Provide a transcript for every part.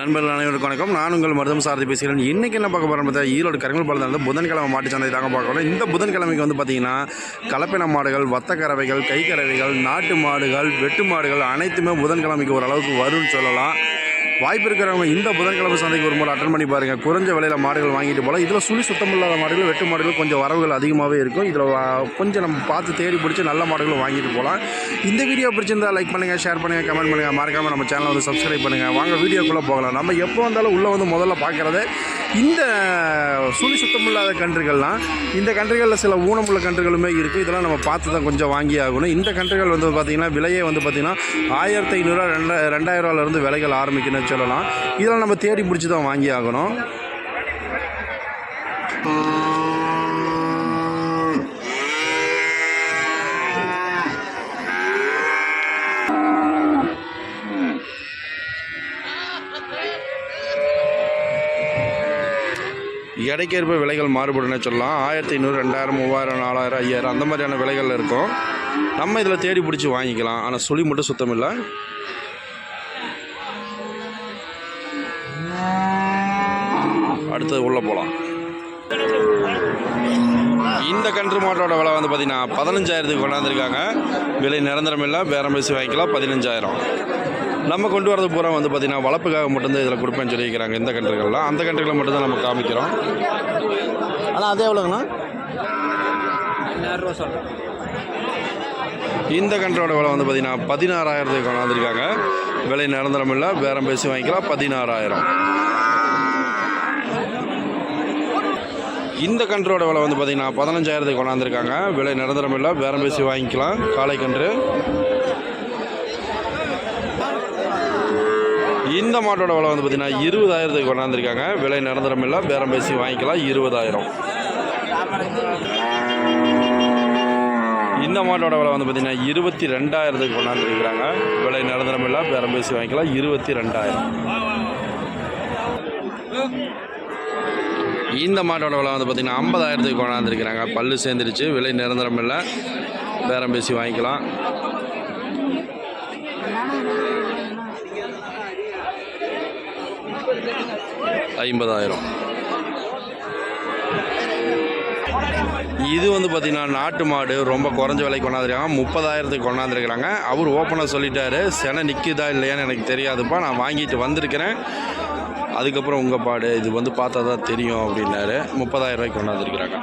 நண்பர்கள் அனைவருக்கும் வணக்கம். நான் உங்கள் மருதம் சாரதி பேசுகிறேன். இன்றைக்கி என்ன பார்க்க போகிறோம் பார்த்தா ஈரோடு கருங்கல் பாலத்தில் வந்து புதன்கிழமை மாட்டு சந்தை தாங்க பார்க்கணும் இந்த புதன்கிழமைக்கு வந்து பார்த்தீங்கன்னா கலப்பின மாடுகள் வத்தக்கறவைகள் கைக்கறவைகள் நாட்டு மாடுகள் வெட்டு மாடுகள் அனைத்துமே புதன்கிழமைக்கு ஓரளவுக்கு வரும்னு சொல்லலாம். வாய்ப்பு இருக்கிறவங்க இந்த புதன்கிழமை சந்தைக்கு ஒரு முறை அட்டன் பண்ணி பாருங்கள் குறைஞ்ச விலையில் மாடுகள் வாங்கிட்டு போகலாம். இதில் சுழி சுத்தம் இல்லாத மாடுகள் வெட்டு மாடுகள் கொஞ்சம் வரவுகள் அதிகமாகவே இருக்கும். இதில் கொஞ்சம் நம்ம பார்த்து தேடி பிடிச்சி நல்ல மாடுகள் வாங்கிட்டு போகலாம். இந்த வீடியோ பிடிச்சிருந்தா லைக் பண்ணுங்கள் ஷேர் பண்ணுங்கள் கமெண்ட் பண்ணுங்கள் மறக்காமல் நம்ம சேனலை வந்து சப்ஸ்கிரைப் பண்ணுங்கள் வாங்க வீடியோக்குள்ளே போகலாம். நம்ம எப்போ வந்தாலும் உள்ளே வந்து முதல்ல பார்க்குறது இந்த சுழி சுத்தம் இல்லாத கன்றுகள்லாம். இந்த கன்றுகளில் சில ஊனமுள்ள கன்றுகளுமே இருக்குது இதெல்லாம் நம்ம பார்த்து தான் கொஞ்சம் வாங்கி ஆகணும். இந்த கன்றுகள் வந்து பார்த்திங்கன்னா விலையே வந்து பார்த்திங்கன்னா ஆயிரத்தி ஐநூறுரூவா ரெண்டா ரெண்டாயிரம் ரூபாயிலேருந்து விலைகள் இருக்குன்னு சொல்லலாம். இதெல்லாம் நம்ம தேடி பிடிச்சி தான் வாங்கி ஆகணும். எடைக்கேற்ப விலைகள் மாறுபடுன்னு சொல்லலாம். ஆயிரத்தி ஐநூறு ரெண்டாயிரம் மூவாயிரம் நாலாயிரம் ஐயாயிரம் அந்த மாதிரியான விலைகள் இருக்கும். நம்ம இதில் தேடி பிடிச்சி வாங்கிக்கலாம். ஆனால் சுழி மட்டும் சுத்தமில்லை அடுத்தது உள்ளே போகலாம் இந்த கன்று மாட்டோட விலை வந்து பார்த்தீங்கன்னா பதினஞ்சாயிரத்துக்கு கொண்டாந்துருக்காங்க. விலை நிரந்தரம் இல்லை பேரம் பேசி வாங்கிக்கலாம் பதினஞ்சாயிரம். நம்ம கொண்டு வரது பூரா வந்து பார்த்தீங்கன்னா வளர்ப்புக்காக மட்டும்தான் இதில் கொடுப்பேன்னு சொல்லியிருக்கிறாங்க இந்த கன்றுகள்லாம். அந்த கன்றுகளை மட்டும்தான் நம்ம காமிக்கிறோம். ஆனால் அதே எவ்வளோங்கண்ணா? இந்த கன்றோட விலை வந்து பார்த்தீங்கன்னா பதினாறாயிரத்துக்கு கொண்டாந்துருக்காங்க. விலை நிரந்தரம் இல்லை. பேரம் பேசி வாங்கிக்கலாம். பதினாறாயிரம். இந்த கன்றோட விலை வந்து பார்த்திங்கன்னா பதினஞ்சாயிரத்துக்கு கொண்டாந்துருக்காங்க. விலை நிரந்தரம் இல்லை. பேரம் பேசி வாங்கிக்கலாம். காளை கன்று. இந்த மாட்டோட விலை வந்து பார்த்தீங்கன்னா இருபதாயிரத்துக்கு கொண்டாந்துருக்காங்க. விலை நிரந்தரம் இல்லை. பேரம் பேசி வாங்கிக்கலாம். இருபதாயிரம். இந்த மாட்டோட விலை வந்து பார்த்திங்கன்னா இருபத்தி ரெண்டாயிரத்துக்கு கொண்டாந்துருக்கிறாங்க. விலை நிரந்தரம் இல்லை பேரம் பேசி வாங்கிக்கலாம். இருபத்தி ரெண்டாயிரம். இந்த மாட்டோட விலை வந்து பார்த்தீங்கன்னா ஐம்பதாயிரத்துக்கு கொண்டாந்துருக்கிறாங்க. பல்லு சேர்ந்துருச்சு விலை நிரந்தரம் இல்லை பேரம் பேசி வாங்கிக்கலாம். ஐம்பதாயிரம். இது வந்து பார்த்திங்கன்னா நாட்டு மாடு ரொம்ப குறைஞ்ச விலைக்கு கொண்டாந்துருக்காங்க. முப்பதாயிரத்துக்கு கொண்டாந்துருக்குறாங்க. அவர் ஓப்பனாக சொல்லிட்டாரு. செனை நிற்குதா இல்லையான்னு எனக்கு தெரியாதுப்பா. நான் வாங்கிட்டு வந்திருக்கிறேன். அதுக்கப்புறம் உங்கள் பாடு இது வந்து பார்த்தா தான் தெரியும் அப்படின்னாரு. முப்பதாயிரம் ரூபாய்க்கு கொண்டாந்துருக்குறாங்க.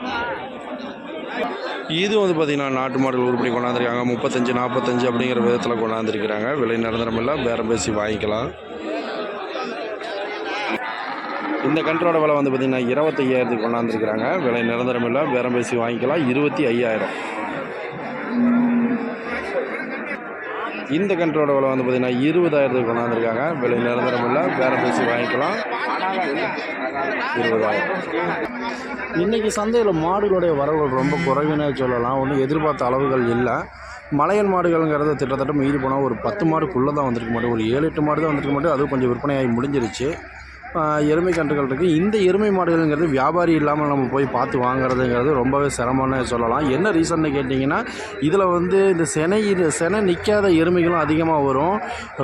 இது வந்து பார்த்திங்கன்னா நாட்டு மாடுகள் உருப்படி கொண்டாந்துருக்காங்க. முப்பத்தஞ்சு நாற்பத்தஞ்சு அப்படிங்கிற விதத்தில் கொண்டாந்துருக்குறாங்க. விலை நிரந்தரம் இல்லை பேரம் பேசி வாங்கிக்கலாம். இந்த கன்றோட விலை வந்து பார்த்திங்கன்னா இருபத்தையாயிரத்துக்கு கொண்டாந்துருக்குறாங்க. விலை நிரந்தரம் இல்லை. பேரம் பேசி வாங்கிக்கலாம். இருபத்தி ஐயாயிரம் இந்த கன்றோட விலை வந்து பார்த்திங்கன்னா இருபதாயிரத்துக்கு கொண்டாந்துருக்காங்க. விலை நிரந்தரம் இல்லை. பேரம் பேசி வாங்கிக்கலாம். இருபதாயிரம். இன்றைக்கி சந்தையில் மாடுகளுடைய வரவுகள் ரொம்ப குறைவுனே சொல்லலாம். ஒன்றும் எதிர்பார்த்த அளவுகள் இல்லை. மலையன் மாடுகள்ங்கிறது கிட்டத்தட்ட மீறி போனால் ஒரு பத்து மாடுக்குள்ளே தான் வந்திருக்க மாட்டேன் ஒரு ஏழு எட்டு மாடு தான் வந்திருக்க மாட்டேன் அது கொஞ்சம் விற்பனையாகி முடிஞ்சிருச்சு. எருமை கன்றுகள் இருக்குது இந்த எருமை மாடுகள்ங்கிறது வியாபாரி இல்லாமல் நம்ம போய் பார்த்து வாங்குறதுங்கிறது ரொம்பவே சிரமம்னு சொல்லலாம். என்ன ரீசன்னு கேட்டிங்கன்னா இதில் வந்து இந்த செனை இது செனை நிற்காத எருமைகளும் அதிகமாக வரும்.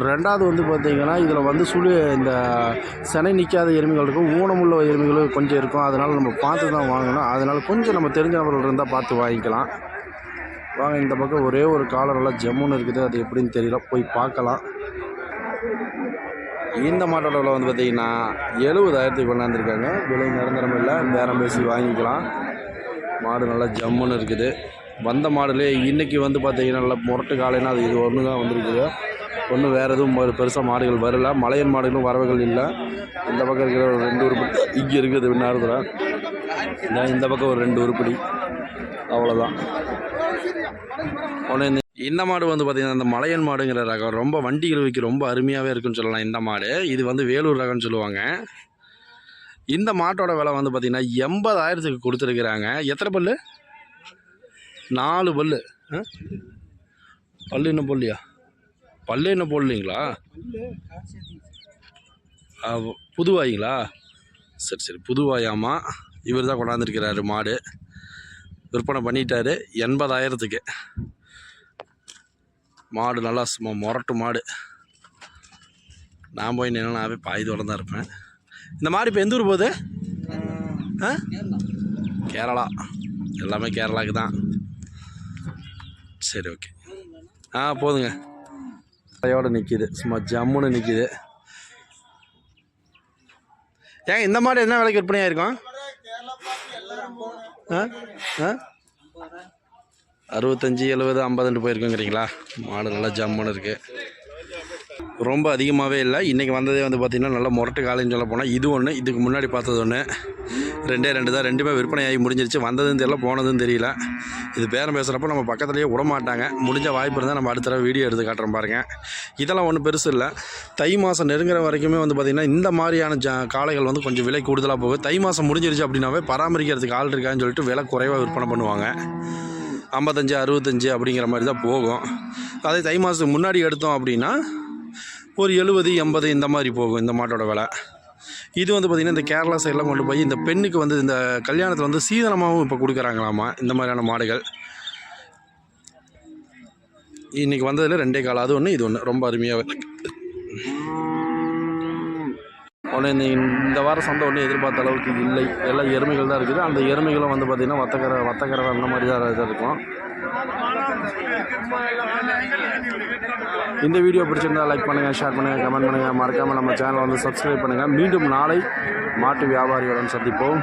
ரெண்டாவது வந்து பார்த்திங்கன்னா இதில் வந்து சுழி இந்த செனை நிற்காத எருமைகள் இருக்கும். ஊனமுள்ள எருமைகளும் கொஞ்சம் இருக்கும். அதனால் நம்ம பார்த்து தான் வாங்கணும். அதனால் கொஞ்சம் நம்ம தெரிஞ்ச நபர்கள் இருந்தால் பார்த்து வாங்கிக்கலாம். வாங்க இந்த பக்கம் ஒரே ஒரு காலம் நல்லா ஜம்முன்னு இருக்குது. அது எப்படின்னு தெரியல. போய் பார்க்கலாம். இந்த மாட்டோட விலை வந்து பார்த்தீங்கன்னா எழுபதாயிரத்துக்கு கொண்டாந்துருக்காங்க. விலை நிரந்தரம் இல்லை. நேரம் பேசி வாங்கிக்கலாம். மாடு நல்லா ஜம்முன்னு இருக்குது. வந்த மாடுலே இன்றைக்கி வந்து பார்த்திங்கன்னா நல்லா முரட்டு காலைன்னா அது இது ஒன்று தான் வந்திருக்குது. ஒன்றும் வேறு எதுவும் பெருசாக மாடுகள் வரல. மலையன் மாடுகளும் வரவுகள் இல்லை. இந்த பக்கம் இருக்கிற ஒரு ரெண்டு உருப்படி இங்கே இருக்குது நேரத்தில் இந்த பக்கம் ஒரு ரெண்டு உருப்படி. அவ்வளோதான் உடனே இந்த மாடு வந்து பார்த்திங்கன்னா இந்த மலையன் மாடுங்கிற ரகம் ரொம்ப வண்டிகள் ரொம்ப அருமையாகவே இருக்குன்னு சொல்லலாம் இந்த மாடு. இது வந்து வேலூர் ரகம்னு சொல்லுவாங்க. இந்த மாட்டோட விலை வந்து பார்த்திங்கன்னா எண்பதாயிரத்துக்கு கொடுத்துருக்குறாங்க. எத்தனை பல்லு? நாலு பல்லு. ஆ? பல்லு இன்னும் போடலையா பல்லு இன்னும் போடலீங்களா ஆ, சரி சரி. புதுவாயாமா இவர் தான் கொண்டாந்துருக்கிறாரு மாடு. விற்பனை பண்ணிட்டாரு. எண்பதாயிரத்துக்கு. மாடு நல்லா சும்மா முரட்டு மாடு. நான் போய் நின்னாவே பாயுதோட தான் இருப்பேன். இந்த மாடு இப்போ எந்த ஊர் போகுது? ஆ? கேரளா. எல்லாமே கேரளாவுக்கு தான். சரி ஓகே. ஆ போதுங்க. தலையோடு நிற்கிது சும்மா ஜம்முன்னு நிற்கிது ஏங்க இந்த மாடு என்ன விலைக்கு விற்பனையாக இருக்கும் ஆ? ஆ? அறுபத்தஞ்சி எழுபது ஐம்பதுன்ட்டு போயிருக்குங்கிறீங்களா? மாடு நல்லா ஜம்முன்னு இருக்குது ரொம்ப அதிகமாகவே இல்லை. இன்றைக்கி வந்ததே வந்து பார்த்திங்கன்னா நல்லா முரட்டு காலைன்னு சொல்ல போனால் இது ஒன்று இதுக்கு முன்னாடி பார்த்தது ஒன்று ரெண்டே ரெண்டு தான் ரெண்டுமே விற்பனை ஆகி முடிஞ்சிருச்சு. வந்ததும் தெரியல போனதும் தெரியல. இது பேரம் பேசுகிறப்ப நம்ம பக்கத்துலேயே விட மாட்டாங்க. முடிஞ்ச வாய்ப்பு இருந்தால் நம்ம அடுத்த தடவை வீடியோ எடுத்து காட்டுறோம் பாருங்கள் இதெல்லாம் ஒன்றும் பெருசு இல்லை. தை மாதம் நெருங்குற வரைக்குமே வந்து பார்த்திங்கன்னா இந்த மாதிரியான ஜ காளைகள் வந்து கொஞ்சம் விலை கூடுதலாக போகும் தை மாதம் முடிஞ்சிருச்சு அப்படின்னாவே பராமரிக்கிறதுக்கு ஆள் இருக்கான்னு சொல்லிட்டு விலை குறைவாக விற்பனை பண்ணுவாங்க. ஐம்பத்தஞ்சு அறுபத்தஞ்சு அப்படிங்கிற மாதிரி தான் போகும். அதே தை மாதத்துக்கு முன்னாடி எடுத்தோம் அப்படின்னா ஒரு எழுபது எண்பது இந்த மாதிரி போகும் இந்த மாட்டோட விலை. இது வந்து பார்த்திங்கன்னா இந்த கேரளா சைட்லாம் கொண்டு போய் இந்த பெண்ணுக்கு வந்து இந்த கல்யாணத்தில் வந்து சீதனமாகவும் இப்போ கொடுக்குறாங்களாமா இந்த மாதிரியான மாடுகள். இன்றைக்கி வந்ததில் ரெண்டே காலம் அது ஒன்று இது ஒன்று ரொம்ப அருமையாக இருக்குது ஒன்று இந்த இந்த வாரம் சந்தை ஒன்றும் எதிர்பார்த்த அளவுக்கு இல்லை. எல்லாம் எருமைகள் தான் இருக்குது. அந்த எருமைகளும் வந்து பார்த்திங்கன்னா வத்தக்கரை வத்தக்கரை அந்த மாதிரி தான் இதாக இருக்கும் இந்த வீடியோ பிடிச்சிருந்தா லைக் பண்ணுங்கள் ஷேர் பண்ணுங்கள் கமெண்ட் பண்ணுங்கள் மறக்காமல் நம்ம சேனலை வந்து சப்ஸ்கிரைப் பண்ணுங்கள் மீண்டும் நாளை மாட்டு வியாபாரிகளுடன் சந்திப்போம்.